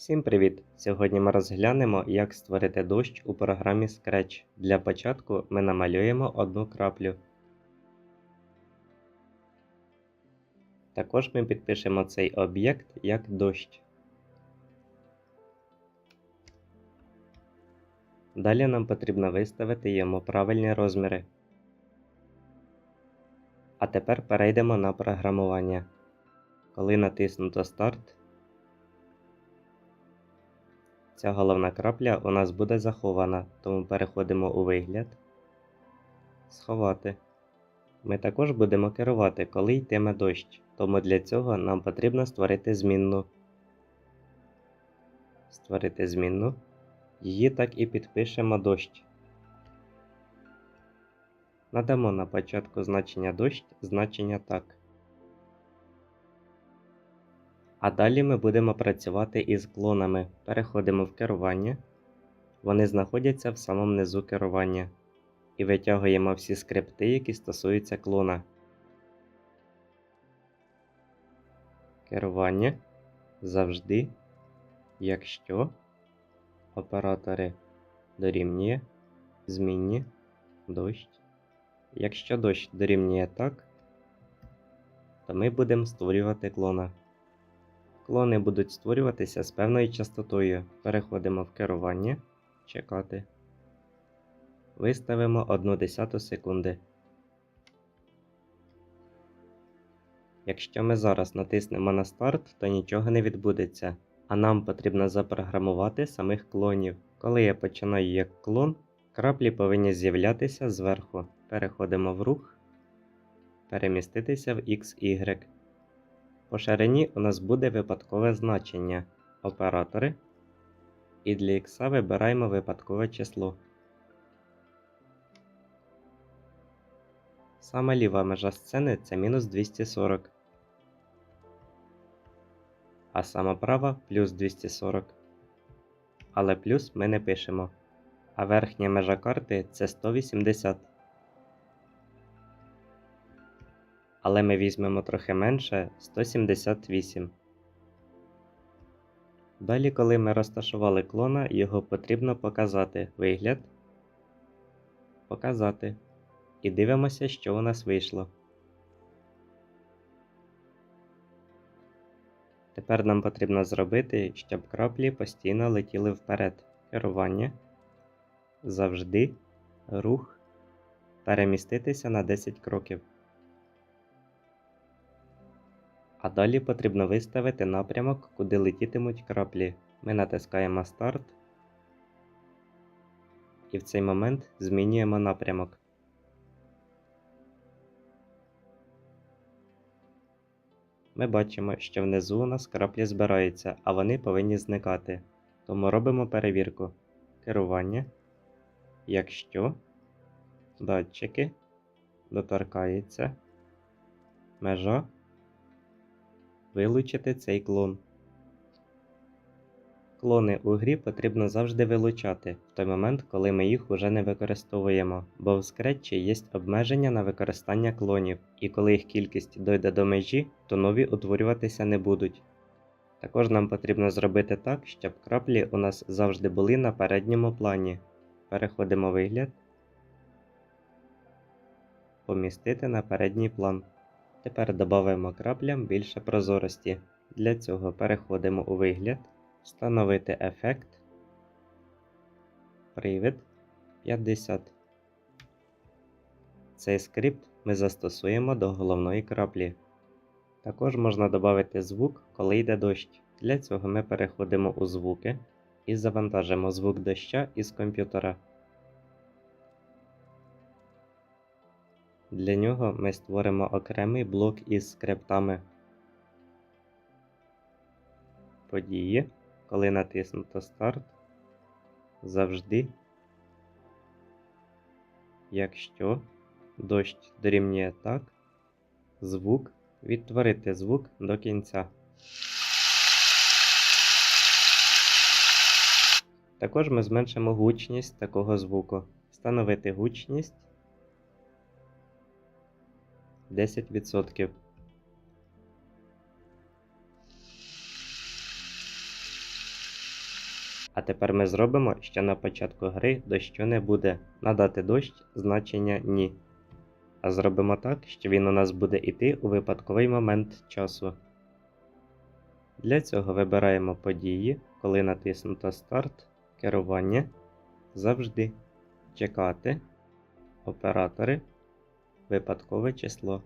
Всім привіт! Сьогодні ми розглянемо, як створити дощ у програмі Scratch. Для початку ми намалюємо одну краплю. Також ми підпишемо цей об'єкт як дощ. Далі нам потрібно виставити йому правильні розміри. А тепер перейдемо на програмування. Коли натиснуто Старт, Ця головна крапля у нас буде захована, тому переходимо у вигляд. Сховати. Ми також будемо керувати, коли йтиме дощ, тому для цього нам потрібно створити змінну. Створити змінну. Її так і підпишемо дощ. Надамо на початку значення дощ значення так. А далі ми будемо працювати із клонами. Переходимо в керування. Вони знаходяться в самому низу керування. І витягуємо всі скрипти, які стосуються клона. Керування завжди, якщо оператори дорівнює змінні дощ. Якщо дощ дорівнює так, то ми будемо створювати клона. Клони будуть створюватися з певною частотою. Переходимо в керування, чекати. Виставимо 1 десяту секунди. Якщо ми зараз натиснемо на старт, то нічого не відбудеться, а нам потрібно запрограмувати самих клонів. Коли я починаю як клон, краплі повинні з'являтися зверху. Переходимо в рух, переміститися в XY. По ширині у нас буде випадкове значення оператори. І для х вибираємо випадкове число. Сама ліва межа сцени це мінус 240. А сама права плюс 240. Але плюс ми не пишемо. А верхня межа карти це 180. Але ми візьмемо трохи менше 178. Далі, коли ми розташували клона, його потрібно показати вигляд, показати. І дивимося, що у нас вийшло. Тепер нам потрібно зробити, щоб краплі постійно летіли вперед. Керування. Завжди рух. Переміститися на 10 кроків. А далі потрібно виставити напрямок, куди летітимуть краплі. Ми натискаємо старт. І в цей момент змінюємо напрямок. Ми бачимо, що внизу у нас краплі збираються, а вони повинні зникати. Тому робимо перевірку. Керування. Якщо датчики доторкаються, межа Вилучити цей клон. Клони у грі потрібно завжди вилучати в той момент, коли ми їх уже не використовуємо, бо в скретчі є обмеження на використання клонів, і коли їх кількість дойде до межі, то нові утворюватися не будуть. Також нам потрібно зробити так, щоб краплі у нас завжди були на передньому плані. Переходимо вигляд, помістити на передній план. Тепер додаємо краплям більше прозорості. Для цього переходимо у вигляд, встановити ефект, привід 50. Цей скрипт ми застосуємо до головної краплі. Також можна додати звук, коли йде дощ. Для цього ми переходимо у звуки і завантажимо звук доща із комп'ютера. Для нього ми створимо окремий блок із скриптами. Події, коли натиснуто старт, завжди, якщо дощ дорівнює так, звук, відтворити звук до кінця. Також ми зменшимо гучність такого звуку. Встановити гучність 10%. А тепер ми зробимо, що на початку гри дощу не буде. Надати дощ значення ні. А зробимо так, що він у нас буде йти у випадковий момент часу. Для цього вибираємо події, коли натиснуто старт, керування, завжди, чекати, оператори, випадкове число.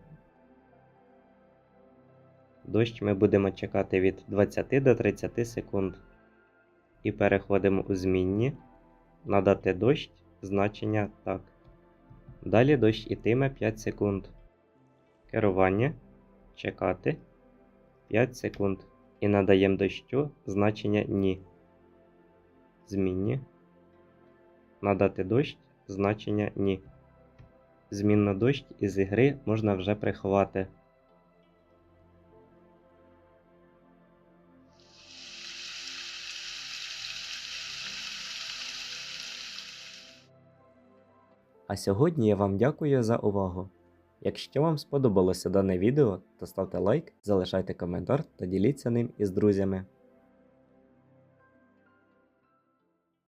Дощ ми будемо чекати від 20 до 30 секунд. І переходимо у змінні, надати дощ, значення так. Далі дощ ітиме 5 секунд. Керування, чекати 5 секунд. І надаємо дощу значення ні. Змінні. Надати дощ, значення ні. Змінно дощ із ігри можна вже приховати. А сьогодні я вам дякую за увагу. Якщо вам сподобалося дане відео, то ставте лайк, залишайте коментар та діліться ним із друзями.